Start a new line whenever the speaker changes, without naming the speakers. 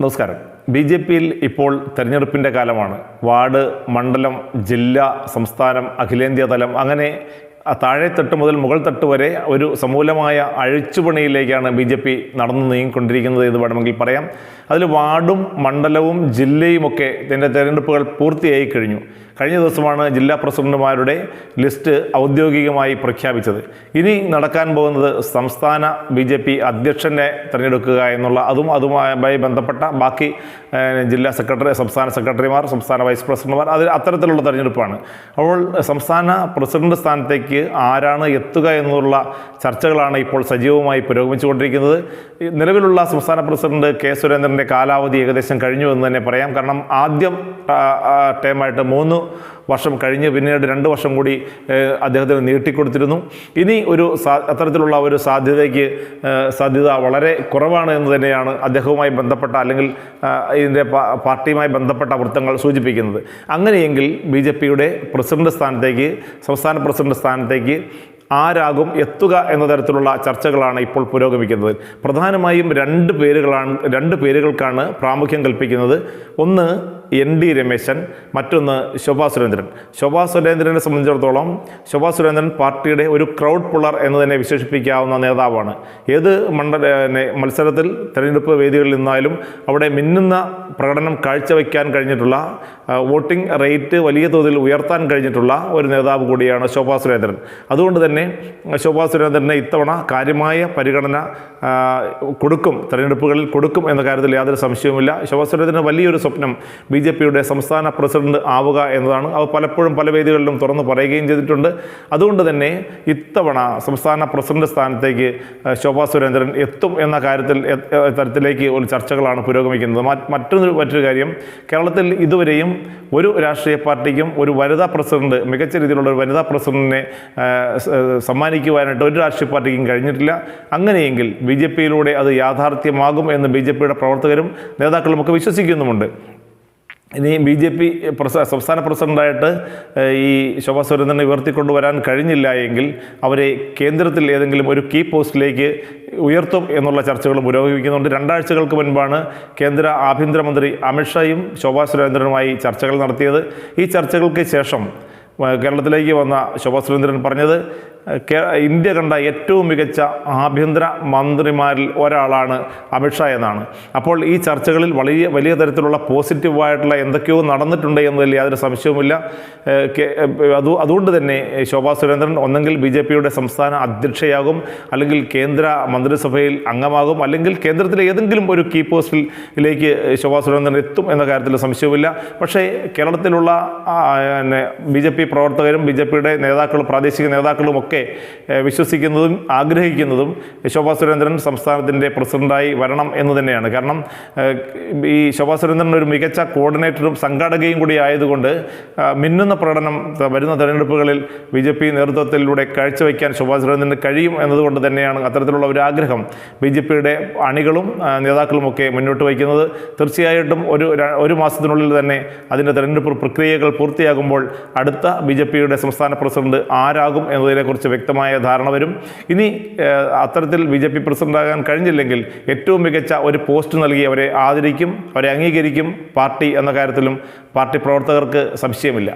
നമസ്കാരം. B J പിയിൽ ഇപ്പോൾ തെരഞ്ഞെടുപ്പിന്റെ കാലമാണ്. വാർഡ് മണ്ഡലം ജില്ല സംസ്ഥാനം അഖിലേന്ത്യാ തലം അങ്ങനെ താഴെത്തട്ട് മുതൽ മുകൾ തട്ട് വരെ ഒരു സമൂലമായ അഴിച്ചുപണിയിലേക്കാണ് ബി ജെ പി നടന്നു നീങ്ങിക്കൊണ്ടിരിക്കുന്നത് എന്ന് വേണമെങ്കിൽ പറയാം. അതിൽ വാർഡും മണ്ഡലവും ജില്ലയുമൊക്കെ ഇതിന്റെ തെരഞ്ഞെടുപ്പുകൾ പൂർത്തിയായി കഴിഞ്ഞു. കഴിഞ്ഞ ദിവസമാണ് ജില്ലാ പ്രസിഡന്റുമാരുടെ ലിസ്റ്റ് ഔദ്യോഗികമായി പ്രഖ്യാപിച്ചത്. ഇനി നടക്കാൻ പോകുന്നത് സംസ്ഥാന ബി ജെ പി അധ്യക്ഷനെ തിരഞ്ഞെടുക്കുക എന്നുള്ള അതും അതുമായി ബന്ധപ്പെട്ട ബാക്കി ജില്ലാ സെക്രട്ടറി സംസ്ഥാന സെക്രട്ടറിമാർ സംസ്ഥാന വൈസ് പ്രസിഡന്റുമാർ അതിൽ അത്തരത്തിലുള്ള തെരഞ്ഞെടുപ്പാണ്. അപ്പോൾ സംസ്ഥാന പ്രസിഡന്റ് സ്ഥാനത്തേക്ക് ആരാണ് എത്തുക എന്നുള്ള ചർച്ചകളാണ് ഇപ്പോൾ സജീവമായി പുരോഗമിച്ചുകൊണ്ടിരിക്കുന്നത്. നിലവിലുള്ള സംസ്ഥാന പ്രസിഡന്റ് കെ സുരേന്ദ്രന്റെ കാലാവധി ഏകദേശം കഴിഞ്ഞു എന്ന് തന്നെ പറയാം. കാരണം ആദ്യം ടേമായിട്ട് മൂന്ന് വർഷം കഴിഞ്ഞ് പിന്നീട് രണ്ട് വർഷം കൂടി അദ്ദേഹത്തിന് നീട്ടിക്കൊടുത്തിരുന്നു. ഇനി ഒരു അത്തരത്തിലുള്ള ഒരു സാധ്യതയ്ക്ക് സാധ്യത വളരെ കുറവാണ് എന്ന് തന്നെയാണ് അദ്ദേഹവുമായി ബന്ധപ്പെട്ട അല്ലെങ്കിൽ ഇതിന്റെ പാർട്ടിയുമായി ബന്ധപ്പെട്ട വൃത്തങ്ങൾ സൂചിപ്പിക്കുന്നത്. അങ്ങനെയെങ്കിൽ ബി ജെ പിയുടെ പ്രസിഡന്റ് സ്ഥാനത്തേക്ക് സംസ്ഥാന പ്രസിഡന്റ് സ്ഥാനത്തേക്ക് ആരാകും എത്തുക എന്ന തരത്തിലുള്ള ചർച്ചകളാണ് ഇപ്പോൾ പുരോഗമിക്കുന്നത്. പ്രധാനമായും രണ്ട് പേരുകളാണ് രണ്ട് പേരുകൾക്കാണ് പ്രാമുഖ്യം കൽപ്പിക്കുന്നത്. ഒന്ന് എൻ ഡി രമേശൻ മറ്റൊന്ന് ശോഭാ സുരേന്ദ്രൻ. ശോഭാ സുരേന്ദ്രനെ സംബന്ധിച്ചിടത്തോളം ശോഭാ സുരേന്ദ്രൻ പാർട്ടിയുടെ ഒരു ക്രൗഡ് പുള്ളർ എന്ന് തന്നെ വിശേഷിപ്പിക്കാവുന്ന നേതാവാണ്. ഏത് മണ്ഡല മത്സരത്തിൽ തെരഞ്ഞെടുപ്പ് വേദികളിൽ നിന്നാലും അവിടെ മിന്നുന്ന പ്രകടനം കാഴ്ചവെക്കാൻ കഴിഞ്ഞിട്ടുള്ള വോട്ടിംഗ് റേറ്റ് വലിയ തോതിൽ ഉയർത്താൻ കഴിഞ്ഞിട്ടുള്ള ഒരു നേതാവ് കൂടിയാണ് ശോഭാ സുരേന്ദ്രൻ. അതുകൊണ്ട് തന്നെ ശോഭാ സുരേന്ദ്രനെ ഇത്തവണ കാര്യമായ പരിഗണന കൊടുക്കും തെരഞ്ഞെടുപ്പുകളിൽ കൊടുക്കും എന്ന കാര്യത്തിൽ യാതൊരു സംശയവുമില്ല. ശോഭാ സുരേന്ദ്രന് വലിയൊരു സ്വപ്നം ബി ജെ പിയുടെ സംസ്ഥാന പ്രസിഡന്റ് ആവുക എന്നതാണ്. അത് പലപ്പോഴും പല വേദികളിലും തുറന്നു പറയുകയും ചെയ്തിട്ടുണ്ട്. അതുകൊണ്ട് തന്നെ ഇത്തവണ സംസ്ഥാന പ്രസിഡന്റ് സ്ഥാനത്തേക്ക് ശോഭാ സുരേന്ദ്രൻ എത്തും എന്ന കാര്യത്തിൽ തരത്തിലേക്ക് ഒരു ചർച്ചകളാണ് പുരോഗമിക്കുന്നത്. മറ്റൊരു മറ്റൊരു കാര്യം കേരളത്തിൽ ഇതുവരെയും ഒരു രാഷ്ട്രീയ പാർട്ടിക്കും ഒരു വനിതാ പ്രസിഡന്റ് മികച്ച രീതിയിലുള്ള ഒരു വനിതാ പ്രസിഡന്റിനെ സമ്മാനിക്കുവാനായിട്ട് ഒരു രാഷ്ട്രീയ പാർട്ടിക്കും കഴിഞ്ഞിട്ടില്ല. അങ്ങനെയെങ്കിൽ ബി ജെ പിയിലൂടെ അത് യാഥാർത്ഥ്യമാകും എന്ന് ബി ജെ പിയുടെ പ്രവർത്തകരും നേതാക്കളുമൊക്കെ വിശ്വസിക്കുന്നുമുണ്ട്. ഇനി ബി ജെ പി പ്രസ സംസ്ഥാന പ്രസിഡന്റായിട്ട് ഈ ശോഭാ സുരേന്ദ്രനെ ഉയർത്തിക്കൊണ്ടുവരാൻ കഴിഞ്ഞില്ല എങ്കിൽ അവരെ കേന്ദ്രത്തിൽ ഏതെങ്കിലും ഒരു കീ പോസ്റ്റിലേക്ക് ഉയർത്തും എന്നുള്ള ചർച്ചകൾ പുരോഗമിക്കുന്നുണ്ട്. രണ്ടാഴ്ചകൾക്ക് മുൻപാണ് കേന്ദ്ര ആഭ്യന്തരമന്ത്രി അമിത്ഷായും ശോഭാ സുരേന്ദ്രനുമായി ചർച്ചകൾ നടത്തിയത്. ഈ ചർച്ചകൾക്ക് ശേഷം കേരളത്തിലേക്ക് വന്ന ശോഭാ സുരേന്ദ്രൻ പറഞ്ഞത് ഇന്ത്യ കണ്ട ഏറ്റവും മികച്ച ആഭ്യന്തര മന്ത്രിമാരിൽ ഒരാളാണ് അമിത്ഷാ എന്നാണ്. അപ്പോൾ ഈ ചർച്ചകളിൽ വലിയ വലിയ തരത്തിലുള്ള പോസിറ്റീവായിട്ടുള്ള എന്തൊക്കെയോ നടന്നിട്ടുണ്ട് എന്നതിൽ യാതൊരു സംശയവുമില്ല. അത് അതുകൊണ്ട് തന്നെ ശോഭാ സുരേന്ദ്രൻ ഒന്നെങ്കിൽ ബി ജെ പിയുടെ സംസ്ഥാന അധ്യക്ഷയാകും അല്ലെങ്കിൽ കേന്ദ്ര മന്ത്രിസഭയിൽ അംഗമാകും അല്ലെങ്കിൽ കേന്ദ്രത്തിലെ ഏതെങ്കിലും ഒരു കീ പോസ്റ്റിലേക്ക് ശോഭാ സുരേന്ദ്രൻ എത്തും എന്ന കാര്യത്തിൽ സംശയവുമില്ല. പക്ഷേ കേരളത്തിലുള്ള ബി ജെ പി പ്രവർത്തകരും ബി ജെ പിയുടെ നേതാക്കളും പ്രാദേശിക നേതാക്കളും ഒക്കെ വിശ്വസിക്കുന്നതും ആഗ്രഹിക്കുന്നതും ശോഭാ സുരേന്ദ്രൻ സംസ്ഥാനത്തിന്റെ പ്രസിഡന്റായി വരണം എന്ന് തന്നെയാണ്. കാരണം ഈ ശോഭാ സുരേന്ദ്രൻ ഒരു മികച്ച കോർഡിനേറ്ററും സംഘാടകയും കൂടി ആയതുകൊണ്ട് മിന്നുന്ന പ്രകടനം വരുന്ന തെരഞ്ഞെടുപ്പുകളിൽ ബി ജെ പി നേതൃത്വത്തിലൂടെ കാഴ്ചവെക്കാൻ ശോഭാ സുരേന്ദ്രന് കഴിയും എന്നതുകൊണ്ട് തന്നെയാണ് അത്തരത്തിലുള്ള ഒരു ആഗ്രഹം ബി ജെ പിയുടെ അണികളും നേതാക്കളും നേതാക്കളുമൊക്കെ മുന്നോട്ട് വയ്ക്കുന്നത്. തീർച്ചയായിട്ടും ഒരു ഒരു മാസത്തിനുള്ളിൽ തന്നെ അതിന്റെ തെരഞ്ഞെടുപ്പ് പ്രക്രിയകൾ പൂർത്തിയാകുമ്പോൾ അടുത്ത ബി ജെ പിയുടെ സംസ്ഥാന പ്രസിഡന്റ് ആരാകും എന്നതിനെക്കുറിച്ച് വ്യക്തമായ ധാരണ വരും. ഇനി അത്തരത്തിൽ ബി ജെ പി പ്രസിഡന്റാകാൻ കഴിഞ്ഞില്ലെങ്കിൽ ഏറ്റവും മികച്ച ഒരു പോസ്റ്റ് നൽകി അവരെ ആദരിക്കും അവരെ അംഗീകരിക്കും പാർട്ടി എന്ന കാര്യത്തിലും പാർട്ടി പ്രവർത്തകർക്ക് സംശയമില്ല.